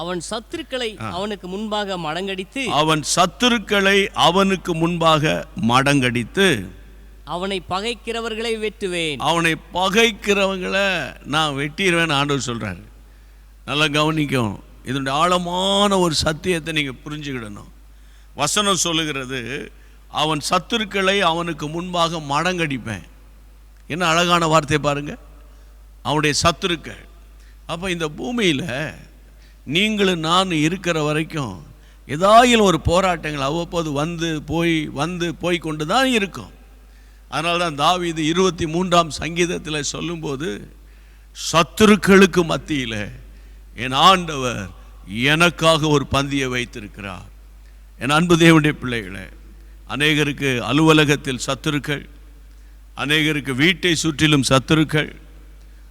அவன் சத்துருக்களை அவனுக்கு முன்பாக மடங்கடித்து அவன் சத்துருக்களை அவனுக்கு முன்பாக மடங்கடித்து அவனை பகைக்கிறவர்களை வெட்டுவேன். அவனை பகைக்கிறவங்களை நான் வெட்டிடுவேன் ஆண்டவர் சொல்றாரு. நல்லா கவனிக்கும். இதனுடைய ஆழமான ஒரு சத்தியத்தை நீங்கள் புரிஞ்சுக்கிடணும். வசனம் சொல்லுகிறது அவன் சத்துருக்களை அவனுக்கு முன்பாக மடங்கடிப்பேன். என்ன அழகான வார்த்தை பாருங்க. அவனுடைய சத்துருக்கள். அப்போ இந்த பூமியில் நீங்களும் நான் இருக்கிற வரைக்கும் ஏதாயிலும் ஒரு போராட்டங்கள் அவ்வப்போது வந்து போய் வந்து போய் கொண்டு தான் இருக்கும். அதனால தான் தாவிது இருபத்தி மூன்றாம் சங்கீதத்தில் சொல்லும்போது சத்துருக்களுக்கு மத்தியில் என் ஆண்டவர் எனக்காக ஒரு பந்தியை வைத்திருக்கிறார். என் அன்பு தேவனுடைய பிள்ளைகளை அநேகருக்கு அலுவலகத்தில் சத்துருக்கள் அநேகருக்கு வீட்டை சுற்றிலும் சத்துருக்கள்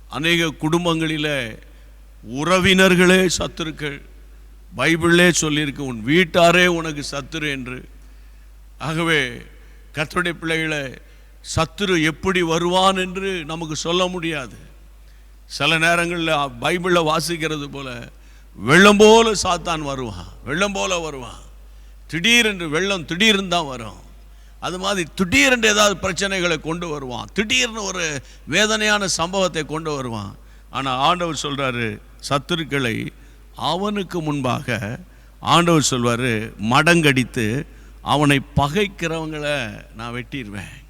அநேக குடும்பங்களில் உறவினர்களே சத்துருக்கள் பைபிளே சொல்லியிருக்கு உன் வீட்டாரே உனக்கு சத்துரு என்று. ஆகவே கர்த்தருடைய பிள்ளைகளை சத்துரு எப்படி வருவான் என்று நமக்கு சொல்ல முடியாது. சில நேரங்களில் பைபிளில் வாசிக்கிறது போல வெள்ளம் போல சாத்தான் வருவான் வெள்ளம் போல வருவான். திடீரென்று வெள்ளம் திடீர்னு தான் வரும். அது மாதிரி திடீரென்று ஏதாவது பிரச்சனைகளை கொண்டு வருவான். திடீர்னு ஒரு வேதனையான சம்பவத்தை கொண்டு வருவான். ஆனால் ஆண்டவர் சொல்கிறாரு சத்துருக்களை அவனுக்கு முன்பாக ஆண்டவர் சொல்வார் மடங்கடித்து அவனை பகைக்கிறவங்களை நான் வெட்டிடுவேன்.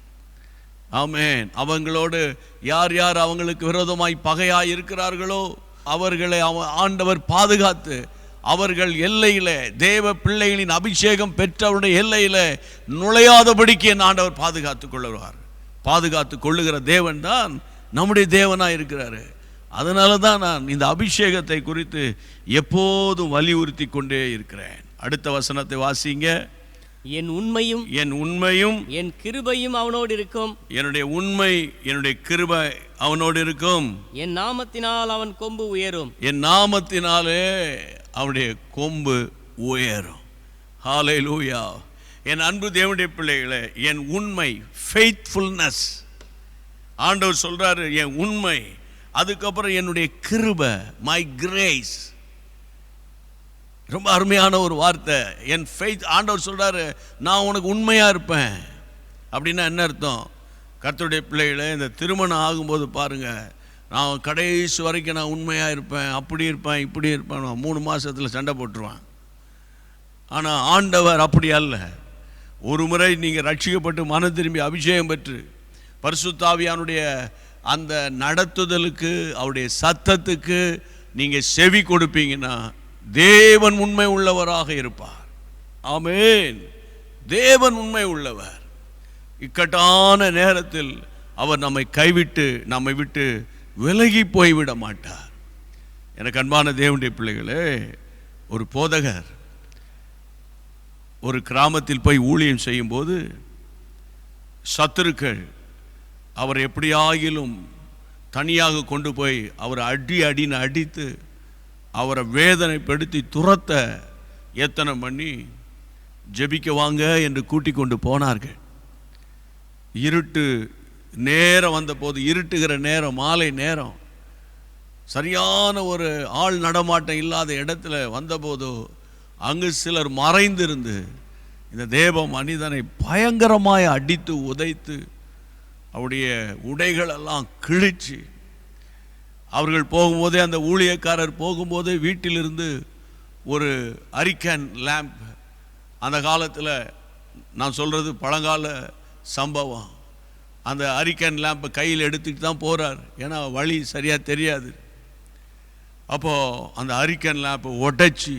ஆமேன். அவங்களோடு யார் யார் அவங்களுக்கு விரோதமாய் பகையாக இருக்கிறார்களோ அவர்களை அவ ஆண்டவர் பாதுகாத்து அவர்கள் எல்லையில் தேவ பிள்ளைகளின் அபிஷேகம் பெற்றவருடைய எல்லையில் நுழையாதபடிக்கு என் ஆண்டவர் பாதுகாத்து கொள்ளுவார். பாதுகாத்து கொள்ளுகிற தேவன் தான் நம்முடைய தேவனாக இருக்கிறாரு. அதனால தான் நான் இந்த அபிஷேகத்தை குறித்து எப்போதும் வலியுறுத்தி கொண்டே இருக்கிறேன். அடுத்த வசனத்தை வாசிங்க. என் உண்மையும் என் உண்மையும் என் கிருபையும் அவனோடு இருக்கும். என்னுடைய உண்மை என்னுடைய கிருபை அவனோடு இருக்கும். என் நாமத்தினால் அவன் கொம்பு உயரும். என் நாமத்தினாலே அவனுடைய கொம்பு உயரும். ஹாலே லூயா என் அன்பு தேவனுடைய பிள்ளைகளே என் உண்மை ஃபெய்த்ஃபுல்னஸ் ஆண்டவர் சொல்றாரு என் உண்மை அதுக்கப்புறம் என்னுடைய கிருபை மை கிரேஸ் ரொம்ப அருமையான ஒரு வார்த்தை. என் ஃபெய்த் ஆண்டவர் சொல்கிறாரு நான் உனக்கு உண்மையாக இருப்பேன். அப்படின்னா என்ன அர்த்தம்? கத்தருடைய பிள்ளைகளை இந்த திருமணம் ஆகும்போது பாருங்கள் நான் கடைசி வரைக்கும் நான் உண்மையாக இருப்பேன் அப்படி இருப்பேன் இப்படி இருப்பேன். நான் மூணு மாதத்தில் சண்டை போட்டுருவேன். ஆனால் ஆண்டவர் அப்படி அல்ல. ஒரு முறை நீங்கள் ரட்சிக்கப்பட்டு மன திரும்பி அபிஷேகம் பெற்று பரிசுத்தாவியானுடைய அந்த நடத்துதலுக்கு அவருடைய சத்தத்துக்கு நீங்கள் செவி கொடுப்பீங்கன்னா தேவன் உண்மை உள்ளவராக இருப்பார். ஆமேன். தேவன் உண்மை உள்ளவர். இக்கட்டான நேரத்தில் அவர் நம்மை கைவிட்டு நம்மை விட்டு விலகி போய்விட மாட்டார். எனக்கு அன்பான தேவனுடைய பிள்ளைகளே ஒரு போதகர் ஒரு கிராமத்தில் போய் ஊழியம் செய்யும்போது சத்துருக்கள் அவர் எப்படியாகிலும் தனியாக கொண்டு போய் அவரை அடி அடின்னு அடித்து அவரை வேதனைப்படுத்தி துரத்த எத்தனை பண்ணி ஜெபிக்க வாங்க என்று கூட்டிக் கொண்டு போனார்கள். இருட்டு நேரம் வந்தபோது இருட்டுகிற நேரம் மாலை நேரம் சரியான ஒரு ஆள் நடமாட்டம் இல்லாத இடத்துல வந்தபோது அங்கு சிலர் மறைந்திருந்து இந்த தேவ மனிதனை பயங்கரமாய் அடித்து உதைத்து அவருடைய உடைகளெல்லாம் கிழிச்சு அவர்கள் போகும்போதே அந்த ஊழியக்காரர் போகும்போது வீட்டிலிருந்து ஒரு அரிக்கன் லேம்ப் அந்த காலத்தில் நான் சொல்கிறது பழங்கால சம்பவம். அந்த அரிக்கன் லேம்பை கையில் எடுத்துக்கிட்டு தான் போகிறார் ஏன்னா வழி சரியாக தெரியாது. அப்போது அந்த அரிக்கன் லேம்பை உடைச்சி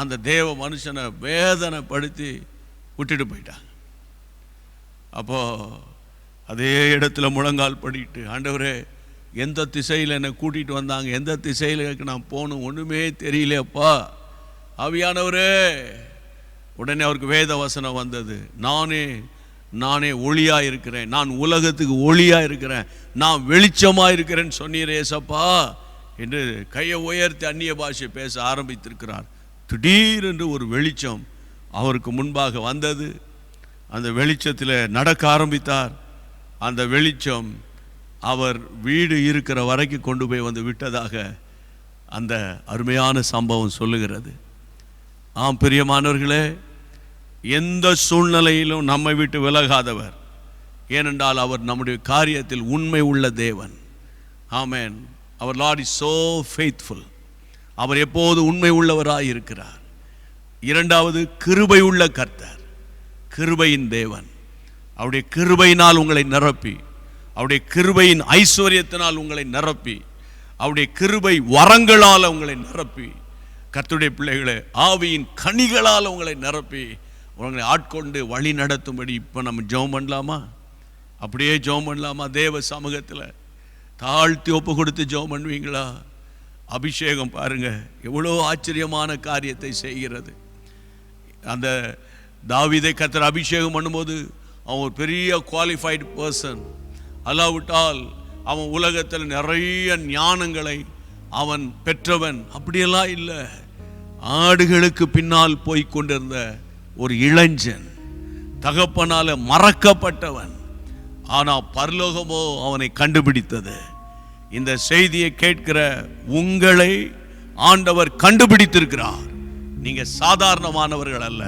அந்த தேவ மனுஷனை வேதனைப்படுத்தி விட்டுட்டு போயிட்டாங்க. அப்போது அதே இடத்துல முழங்கால் படிட்டு ஆண்டவரே எந்த திசையில் என்னை கூட்டிகிட்டு வந்தாங்க? எந்த திசையில் நான் போகணும்? ஒன்றுமே தெரியலையப்பா. ஆவியானவரே. உடனே அவருக்கு வேத வசனம் வந்தது. நானே நானே ஒளியாக இருக்கிறேன் நான் உலகத்துக்கு ஒளியாக இருக்கிறேன் நான் வெளிச்சமாக இருக்கிறேன்னு சொன்னீரே ஏசப்பா. என்று கையை உயர்த்தி அந்நிய பாஷை பேச ஆரம்பித்திருக்கிறார். திடீரென்று ஒரு வெளிச்சம் அவருக்கு முன்பாக வந்தது. அந்த வெளிச்சத்தில் நடக்க ஆரம்பித்தார். அந்த வெளிச்சம் அவர் வீடு இருக்கிற வரைக்கும் கொண்டு போய் வந்து விட்டதாக அந்த அருமையான சம்பவம் சொல்லுகிறது. ஆம் பிரியமானவர்களே எந்த சூழ்நிலையிலும் நம்மை விட்டு விலகாதவர். ஏனென்றால் அவர் நம்முடைய காரியத்தில் உண்மை உள்ள தேவன். ஆமேன். அவர் லார்ட் இஸ் சோ ஃபெய்த்ஃபுல் அவர் எப்போது உண்மை உள்ளவராக இருக்கிறார் இரண்டாவது கிருபை உள்ள கர்த்தர். கிருபையின் தேவன். அவருடைய கிருபையினால் உங்களை நிரப்பி. அவருடைய கிருபையின் ஐஸ்வர்யத்தினால் உங்களை நிரப்பி. அவருடைய கிருபை வரங்களால் உங்களை நிரப்பி. கத்துடைய பிள்ளைகளை ஆவியின் கனிகளால் உங்களை நிரப்பி. உங்களை ஆட்கொண்டு வழி நடத்தும்படி இப்போ நம்ம ஜெபம் பண்ணலாமா? அப்படியே ஜெபம் பண்ணலாமா தேவ சமூகத்தில்? தாழ்த்தி ஒப்பு கொடுத்து ஜெபம் பண்ணுவீங்களா? அபிஷேகம் பாருங்கள் எவ்வளோ ஆச்சரியமான காரியத்தை செய்கிறது. அந்த தாவிதை கத்தர் அபிஷேகம் பண்ணும்போது அவன் ஒரு பெரிய குவாலிஃபைடு பர்சன் அல்லாவிட்டால் அவன் உலகத்தில் நிறைய ஞானங்களை அவன் பெற்றவன். அப்படியெல்லாம் இல்லை. ஆடுகளுக்கு பின்னால் போய் கொண்டிருந்த ஒரு இளைஞன் தகப்பனால் மறக்கப்பட்டவன். ஆனால் பரலோகமோ அவனை கண்டுபிடித்தது. இந்த செய்தியை கேட்கிற உங்களை ஆண்டவர் கண்டுபிடித்திருக்கிறார். நீங்கள் சாதாரணமானவர்கள் அல்ல.